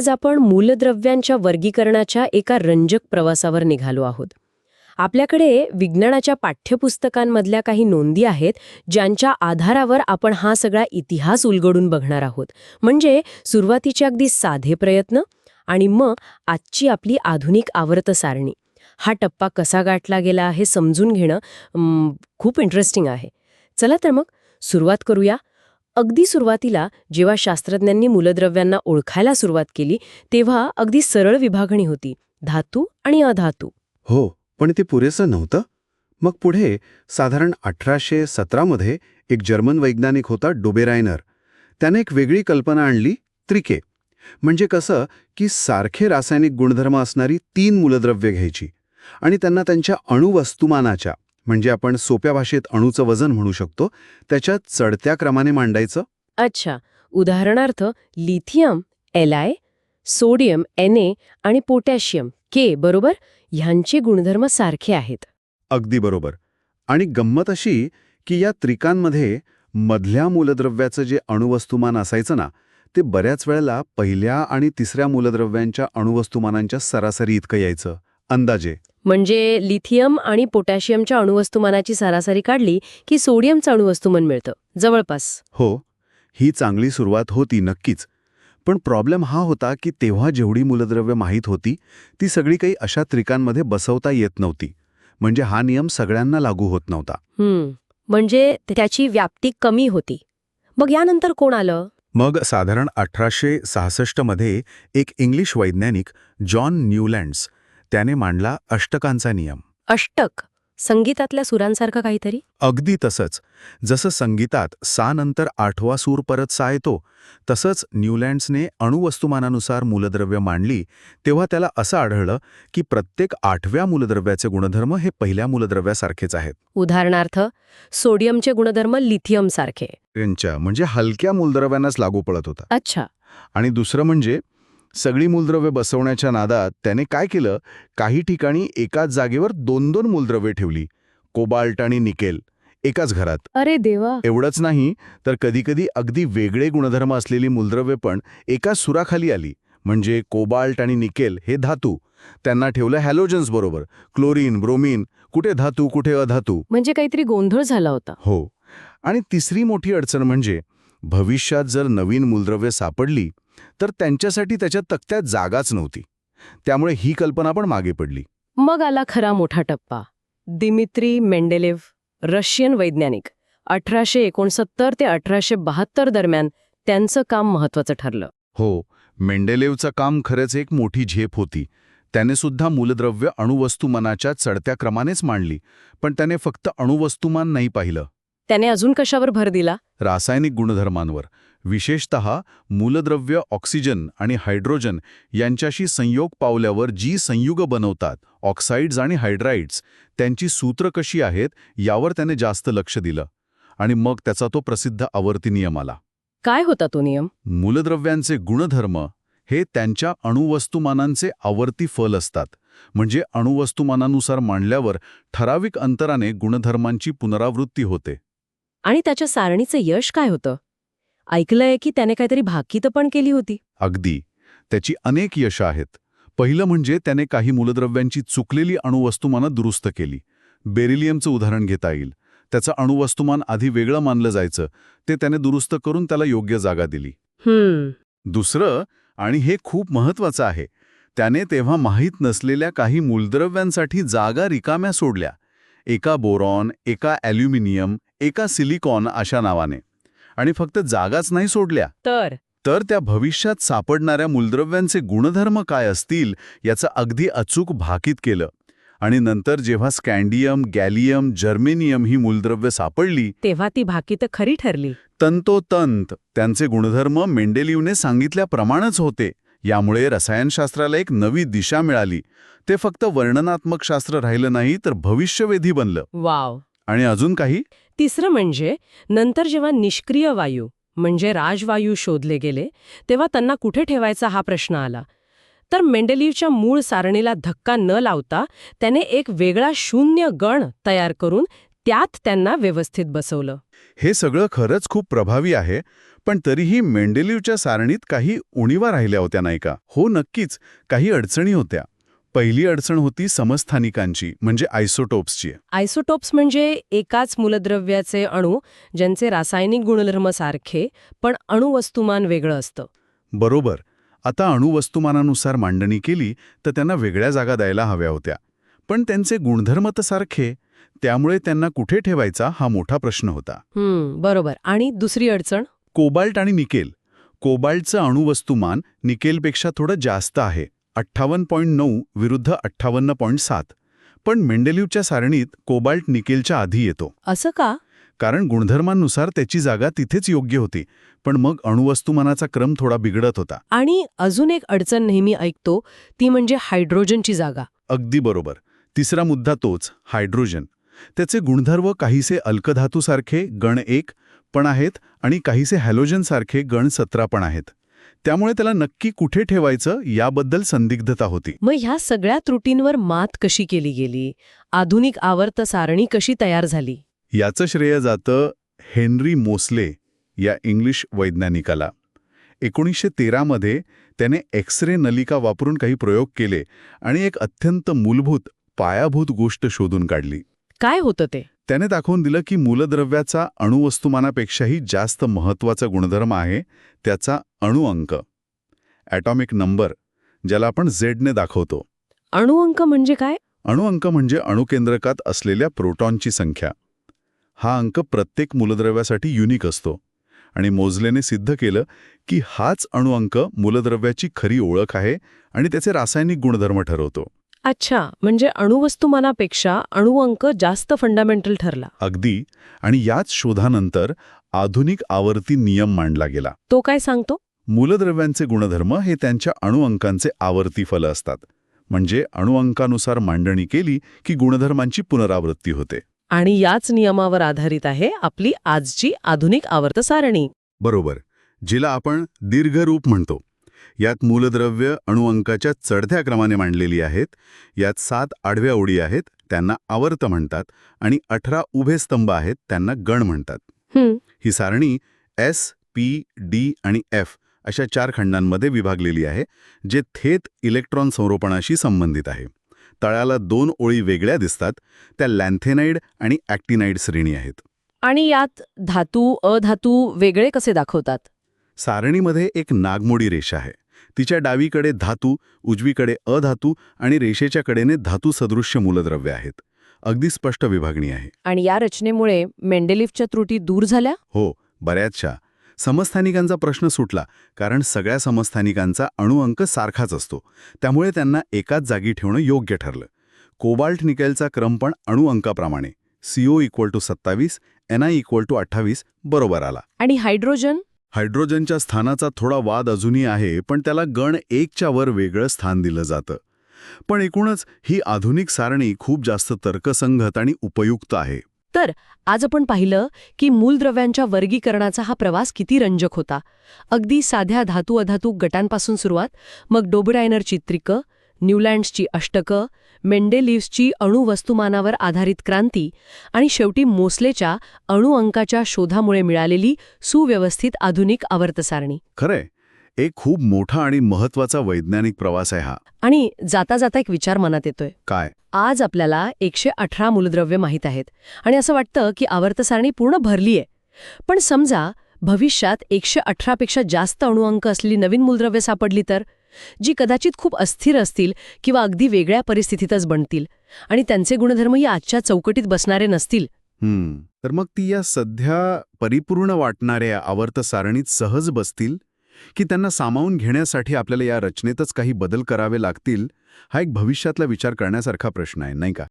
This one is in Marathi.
आज आपण मूलद्रव्यांच्या वर्गीकरणाच्या एका रंजक प्रवासावर निघालो आहोत. आपल्याकडे विज्ञानाच्या पाठ्यपुस्तकांमधल्या काही नोंदी आहेत ज्यांच्या आधारावर आपण हा सगळा इतिहास उलगडून बघणार आहोत. म्हणजे सुरुवातीचे अगदी साधे प्रयत्न आणि मग आजची आपली आधुनिक आवर्त सारणी हा टप्पा कसा गाठला गेला हे समजून घेणं खूप इंटरेस्टिंग आहे. चला तर मग सुरुवात करूया. अगदी सुरुवातीला जेव्हा शास्त्रज्ञांनी मूलद्रव्यांना ओळखायला सुरुवात केली तेव्हा अगदी सरळ विभागणी होती धातू आणि अधातू. हो पण ते पुरेसं नव्हतं. मग पुढे साधारण अठराशे सतरामध्ये एक जर्मन वैज्ञानिक होता डोबेरायनर. त्याने एक वेगळी कल्पना आणली त्रिके. म्हणजे कसं की सारखे रासायनिक गुणधर्म असणारी तीन मूलद्रव्ये घ्यायची आणि त्यांना त्यांच्या अणुवस्तुमानाच्या म्हणजे आपण सोप्या भाषेत अणुचं वजन म्हणू शकतो त्याच्यात चढत्या क्रमाने मांडायचं. अच्छा. उदाहरणार्थ lithium L I sodium N A आणि पोटॅशियम के बरोबर? ह्यांचे गुणधर्म सारखे आहेत. अगदी बरोबर. आणि गंमत अशी की या त्रिकांमध्ये मधल्या मूलद्रव्याचं जे अणुवस्तुमान असायचं ना ते बऱ्याच वेळेला पहिल्या आणि तिसऱ्या मूलद्रव्यांच्या अणुवस्तुमानांच्या सरासरी इतकं यायचं. अंदाजे. म्हणजे लिथियम आणि पोटॅशियमच्या अणुवस्तुमानाची सरासरी काढली की सोडियमचं अणुवस्तुमान मिळतं. जवळपास. हो ही चांगली सुरुवात होती नक्कीच. पण प्रॉब्लेम हा होता की तेव्हा जेवढी मूलद्रव्य माहीत होती ती सगळी काही अशा त्रिकांमध्ये बसवता येत नव्हती. म्हणजे हा नियम सगळ्यांना लागू होत नव्हता. म्हणजे त्याची व्याप्ती कमी होती. मग यानंतर कोण आलं? मग साधारण अठराशे सहासष्टमध्ये एक इंग्लिश वैज्ञानिक जॉन न्यूलँड्स त्याने मांडला अष्टकांचा नियम. अष्टक. संगीतातल्या सुरांसारखं काहीतरी? अगदी तसंच. जसं संगीतात सा नंतर आठवा सूर परत सा येतो तसंच न्यूलँड्सने अणुवस्तुमानानुसार मूलद्रव्य मांडली तेव्हा त्याला असं आढळलं की प्रत्येक आठव्या मूलद्रव्याचे गुणधर्म हे पहिल्या मूलद्रव्यासारखेच आहेत. उदाहरणार्थ सोडियमचे गुणधर्म लिथियम सारखे यांच्या म्हणजे हलक्या मूलद्रव्यांनाच लागू पडत होता. अच्छा. आणि दुसरं म्हणजे सगळी मूलद्रव्ये बसवण्याच्या नादात त्याने काय केलं? काही ठिकाणी एकाच जागेवर दोन दोन मूलद्रव्ये ठेवली. कोबाल्ट आणि निकेल एकाच घरात. अरे देवा! एवढंच नाही तर कधीकधी अगदी वेगळे गुणधर्म असलेली मूलद्रव्ये पण एकाच सुराखाली आली. म्हणजे कोबाल्ट आणि निकेल हे धातू. त्यांना ठेवलं हॅलोजन्स बरोबर. क्लोरीन ब्रोमीन कुठे धातू कुठे अधातू. म्हणजे काहीतरी गोंधळ झाला होता. हो. आणि तिसरी मोठी अडचण म्हणजे भविष्यात जर नवीन मूलद्रव्य सापडली तर त्यांच्यासाठी त्याच्या तक्त्यात जागाच नव्हती. त्यामुळे ही कल्पना पण मागे पडली. मग आला खरा मोठा टप्पा. दिमित्री मेंडेलेव्ह रशियन वैज्ञानिक अठराशे एकोणसत्तर ते अठराशे बहात्तर दरम्यान त्यांचं काम महत्वाचं ठरलं. हो मेंडेलेवचं काम खरंच एक मोठी झेप होती. त्याने सुद्धा मूलद्रव्य अणुवस्तुमानाच्या चढत्या क्रमानेच मांडली पण त्याने फक्त अणुवस्तुमान नाही पाहिलं. त्याने अजून कशावर भर दिला? रासायनिक गुणधर्मांवर. विशेषत मूलद्रव्य ऑक्सिजन आणि हायड्रोजन यांच्याशी संयोग पावल्यावर जी संयुग बनवतात ऑक्साईड्स आणि हायड्राईड्स त्यांची सूत्र कशी आहेत यावर त्याने जास्त लक्ष दिलं. आणि मग त्याचा तो प्रसिद्ध आवर्ती नियम आला काय होता तो नियम? मूलद्रव्यांचे गुणधर्म हे त्यांच्या अणुवस्तुमानांचे आवर्ती फल असतात. म्हणजे अणुवस्तुमानानुसार मांडल्यावर ठराविक अंतराने गुणधर्मांची पुनरावृत्ती होते. आणि त्याच्या सारणीचं यश काय होतं? ऐकलंय की त्याने काहीतरी भाकीत पण केली होती? अगदी. त्याची अनेक यश आहेत. पहिलं म्हणजे त्याने काही मूलद्रव्यांची चुकलेली अणुवस्तुमानं दुरुस्त केली. बेरिलियमचं उदाहरण घेता येईल. त्याचं अणुवस्तुमान आधी वेगळं मानलं जायचं. ते त्याने दुरुस्त करून त्याला योग्य जागा दिली. दुसरं आणि हे खूप महत्वाचं आहे त्याने तेव्हा माहीत नसलेल्या काही मूलद्रव्यांसाठी जागा रिकाम्या सोडल्या. एका बोरॉन एका ॲल्युमिनियम एका सिलिकॉन अशा नावाने. आणि फक्त जागाच नाही सोडल्या. तर? तर त्या भविष्यात सापडणाऱ्या मूलद्रव्यांचे गुणधर्म काय असतील याचं अगदी अचूक भाकीत केलं. आणि नंतर जेव्हा स्कॅन्डियम गॅलियम जर्मेनियम ही मूलद्रव्य सापडली तेव्हा ती भाकीत खरी ठरली. तंतोतंत त्यांचे गुणधर्म मेंडेलिवने सांगितल्याप्रमाणेच होते. यामुळे रसायनशास्त्राला एक नवी दिशा मिळाली. ते फक्त वर्णनात्मक शास्त्र राहिलं नाही तर भविष्यवेधी बनलं. वाव. आणि अजून काही? तिसरं म्हणजे नंतर जेव्हा निष्क्रिय वायू म्हणजे राजवायू शोधले गेले तेव्हा त्यांना कुठे ठेवायचा हा प्रश्न आला? तर मेंडेलीवच्या मूळ सारणीला धक्का न लावता त्याने एक वेगळा शून्य गण तयार करून त्यात त्यांना व्यवस्थित बसवलं. हे सगळं खरंच खूप प्रभावी आहे पण तरीही मेंडेलीवच्या सारणीत काही उणीवा राहिल्या होत्या नाही का? हो नक्कीच. काही अडचणी होत्या. पहिली अडचण होती समस्थानिकांची म्हणजे आयसोटोप्सची. आयसोटोप्स म्हणजे एकाच मूलद्रव्याचे अणू ज्यांचे रासायनिक गुणधर्म सारखे पण अणुवस्तुमान वेगळं असतं. बरोबर. आता अणुवस्तुमानानुसार मांडणी केली तर त्यांना वेगळ्या जागा द्यायला हव्या होत्या. पण त्यांचे गुणधर्म तर सारखे त्यामुळे त्यांना कुठे ठेवायचा हा मोठा प्रश्न होता. बरोबर. आणि दुसरी अडचण? कोबाल्ट आणि निकेल. कोबाल्टचं अणुवस्तुमान निकेलपेक्षा थोडं जास्त आहे. अठ्ठावन्न पॉईंट नऊ विरुद्ध अठ्ठावन्न पॉईंट सात. पण मेंडेलिवच्या सारणीत कोबाल्ट निकेलच्या आधी येतो. असं का? कारण गुणधर्मांनुसार त्याची जागा तिथेच योग्य होती. पण मग अणुवस्तुमानाचा क्रम थोडा बिघडत होता. आणि अजून एक अडचण नेहमी ऐकतो ती म्हणजे हायड्रोजनची जागा. अगदी बरोबर. तिसरा मुद्दा तोच हायड्रोजन. त्याचे गुणधर्म काहीसे अल्कधातूसारखे गण एक पण आहेत आणि काहीसे हॅलोजनसारखे गण सतरा पण आहेत. त्यामुळे त्याला नक्की कुठे ठेवायचं याबद्दल संदिग्धता होती. मग ह्या सगळ्या त्रुटींवर मात कशी केली गेली? आधुनिक आवर्त सारणी कशी तयार झाली? याचं श्रेय जातं हेनरी मोसले या इंग्लिश वैज्ञानिकाला. एकोणीसशे तेरामध्ये त्याने एक्स रे नलिका वापरून काही प्रयोग केले आणि एक अत्यंत मूलभूत पायाभूत गोष्ट शोधून काढली. काय होतं ते? त्याने दाखवून दिलं की मूलद्रव्याचा अणुवस्तुमानापेक्षाही जास्त महत्त्वाचा गुणधर्म आहे त्याचा अणुअंक ॲटॉमिक नंबर ज्याला आपण झेडने दाखवतो. अणुअंक म्हणजे काय? अणुअंक म्हणजे अणुकेंद्रकात असलेल्या प्रोटॉनची संख्या. हा अंक प्रत्येक मूलद्रव्यासाठी युनिक असतो. आणि मोजलेने सिद्ध केलं की हाच अणुअंक मूलद्रव्याची खरी ओळख आहे आणि त्याचे रासायनिक गुणधर्म ठरवतो. अच्छा म्हणजे अणुवस्तुमानापेक्षा अणुअंक जास्त फंडामेंटल ठरला. अगदी. आणि याच शोधानंतर आधुनिक आवर्ती नियम मांडला गेला. तो काय सांगतो? मूलद्रव्यांचे गुणधर्म हे त्यांच्या अणुअंकांचे आवर्ती फल असतात. म्हणजे अणुअंकानुसार मांडणी केली की गुणधर्मांची पुनरावृत्ती होते. आणि याच नियमावर आधारित आहे आपली आजची आधुनिक आवर्त सारणी बरोबर. जिला आपण दीर्घरूप म्हणतो. यात मूलद्रव्य अणुअंकाच्या चढत्या क्रमाने मांडलेली आहेत यात सात आडव्या ओळी आहेत त्यांना आवर्त म्हणतात आणि अठरा उभे स्तंभ आहेत त्यांना गण म्हणतात. हं, सारणी एस पी डी आणि एफ अशा चार खंडांमध्ये विभागलेली आहे जे थेट इलेक्ट्रॉन संरोपणाशी संबंधित आहे. तळाला दोन ओळी वेगळ्या दिसतात त्या लॅन्थेनाइड आणि ॲक्टिनाइड श्रेणी आहेत. आणि यात धातू अधातू वेगळे कसे दाखवतात? सारणीमध्ये एक नागमोडी रेषा आहे. तिच्या डावीकडे धातू उजवीकडे अधातू आणि रेषेच्या कडेने धातू सदृश्य मूलद्रव्य आहेत. अगदी स्पष्ट विभागणी आहे. आणि या रचनेमुळे मेंडेलिफच्या त्रुटी दूर झाल्या? हो बऱ्याचशा. समस्थानिकांचा प्रश्न सुटला कारण सगळ्या समस्थानिकांचा अणुअंक सारखाच असतो. त्यामुळे त्यांना एकाच जागी ठेवणं योग्य ठरलं. कोबाल्ट निकेलचा क्रम पण अणुअंकाप्रमाणे सीओ इक्वल टू सत्तावीस एन आय इक्वल टू अठ्ठावीस बरोबर आला. आणि हायड्रोजन? हायड्रोजनच्या स्थानाचा थोडा वाद अजूनही आहे पण त्याला गण एकच्या वर वेगळं स्थान दिलं जातं. पण एकूणच ही आधुनिक सारणी खूप जास्त तर्कसंगत आणि उपयुक्त आहे. तर आज आपण पाहिलं की मूलद्रव्यांच्या वर्गीकरणाचा हा प्रवास किती रंजक होता. अगदी साध्या धातू अधातू गटांपासून सुरुवात मग डोबरायनरची चित्रिकं न्यूलँड्सची अष्टकं मेंडेलिव्सची अणुवस्तुमानावर आधारित क्रांती आणि शेवटी मोसलेच्या अणुअंकाच्या शोधामुळे मिळालेली सुव्यवस्थित आधुनिक आवर्तसारणी. खरंय. एक खूप मोठा आणि महत्त्वाचा वैज्ञानिक प्रवास आहे हा. आणि जाता जाता एक विचार मनात येतोय. काय? आज आपल्याला एकशे अठरा मूलद्रव्य माहीत आहेत आणि असं वाटतं की आवर्तसारणी पूर्ण भरली आहे. पण समजा भविष्यात एकशे अठरापेक्षा जास्त अणुअंक असलेली नवीन मूलद्रव्य सापडली तर? जी कदाचित खूप अस्थिर असतील किंवा अगदी वेगळ्या परिस्थितीतच बनतील आणि त्यांचे गुणधर्मही आजच्या चौकटीत बसणारे नसतील. हम्म तर मग ती या सध्या परिपूर्ण वाटणाऱ्या आवर्त सारणीत सहज बसतील? की त्यांना सामावून घेण्यासाठी आपल्याला या रचनेतच काही बदल करावे लागतील? हा एक भविष्यातला विचार करण्यासारखा प्रश्न आहे नाही का?